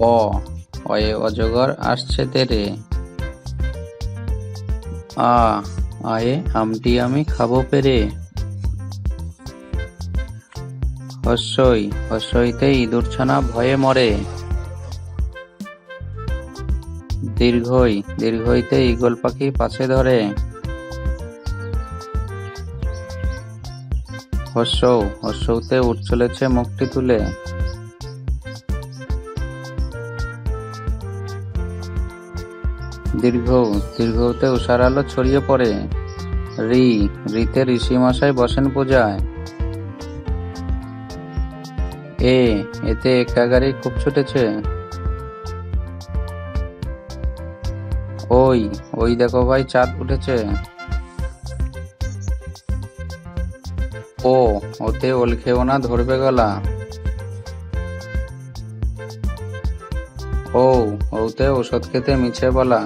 অ অয়ে অজগর আসছে তেরে। আ আয়ে আমটি আমি খাব পেরে। হস্যই হস্যইতে ইঁদুর ছানা ভয়ে মরে। দীর্ঘই দীর্ঘইতে ঈগল পাখি পাছে ধরে। হস্যৌ হস্যৌতে উঠ চলেছে মুখটি তুলে। দীর্ঘ, দীর্ঘতে উষার আলো ছড়িয়ে পড়ে। রি, রিতে ঋষি মশাই বসেন পূজায়। এ, এতে একা গাড়ি খুব ছুটেছে। ওই ওই দেখো ভাই, চাঁদ উঠেছে। ও, ওতে ওল খেও না ধরবে গলা। ও ওতে ওষুধ খেতে মিছে বলা।